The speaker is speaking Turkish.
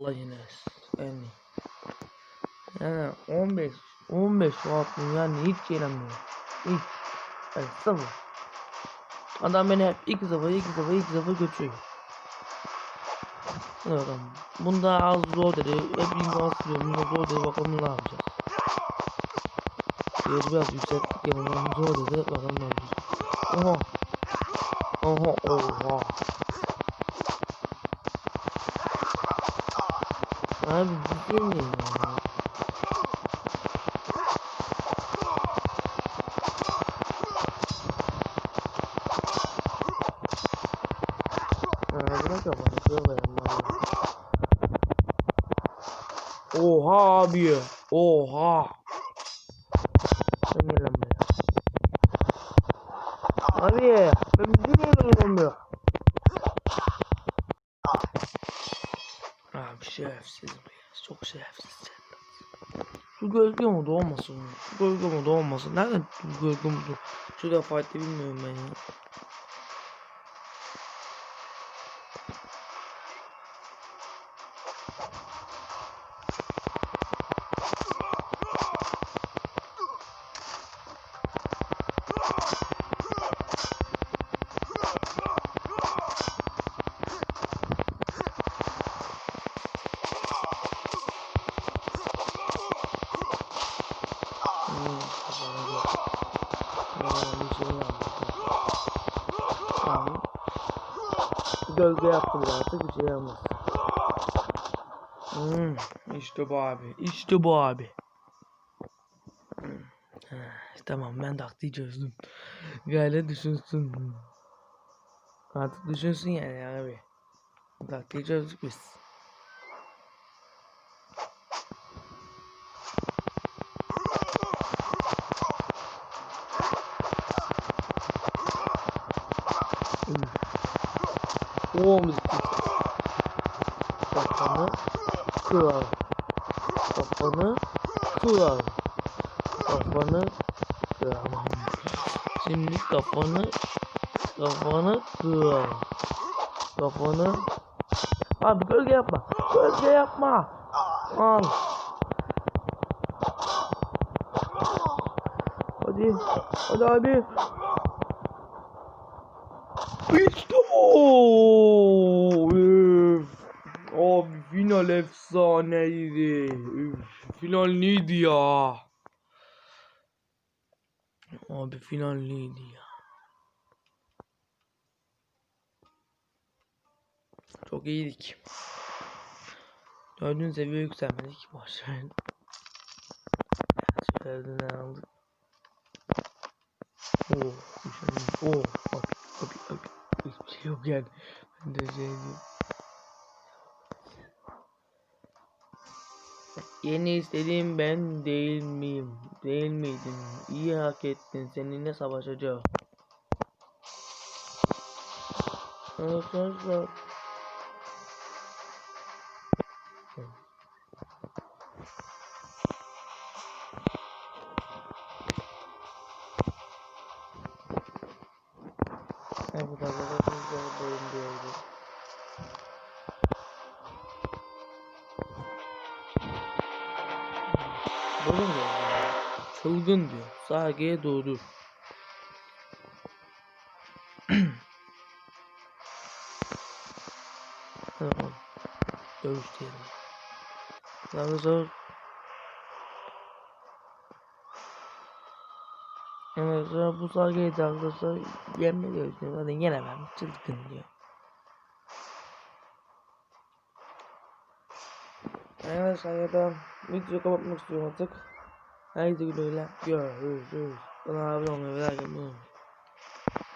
Allah yani yani 15 15 saat mi yani hiç yenemiyor hiç. Yani sıfır. Adam beni hep 2 0 2 0 2 0 götürüyor. Bakalım. Bunda az zor dedi. Hep imkansız bunda zor dedi. Bakalım ne yapacağız Diğeri biraz yükselttik ya zor dedi. Bakalım ne yapacağız Oha. Oha oha Abi ciddi mi ya? Ha, bırak ama kırmayalım abi. Oha abi. Oha. Lan buraya. Abi ben bilmiyorum ya. Abi şerefsiz bu ya. Çok şerefsiz sen. Şu gölge modu olmasın. Şu gölge modu olmasın. Nereden gölge modu? Şurada fight'te bilmiyorum ben ya. Gölge yaptı artık bir şey yapmaz. Hmm, işte bu abi. İşte bu abi. Hmm. Tamam ben taktiği çözdüm. Gayret düşünsün. Artık düşünsün yani abi. Taktiği çözdük biz. Müzik. Kafanı kırar. Kafanı kırar. Kafanı kıramam. Şimdi kafanı kafanı kırar. Kafanı Abi gölge yapma. Gölge yapma. Al. Hadi. Hadi abi. İşte bu. Üf. Abi final efsaneydi. Üf. Final neydi ya? Abi final neydi ya? Çok iyiydik. Dördüncü seviye yükselmedik. Boşver. Şöyle aldık. Oh, oh, bak, bak, bak, yok yani. Ben de şey diyeyim. Yeni istediğim ben değil miyim? Değil miydin? İyi hak ettin. Seninle savaşacağım. Arkadaşlar. Evet arkadaşlar bölüm diyordu. Diyor. Çılgın diyor. Saygıya doğru. Tamam. Dövüş diyelim. Arkadaşlar Arkadaşlar bu saygıyı da arkadaşlar yenme diyor. Zaten yenemem. Çılgın diyor. Arkadaşlar ya da videoyu kapatmak istiyorum artık. Haydi güle güle. Görüşürüz. Bana abone olmayı ve like atmayı.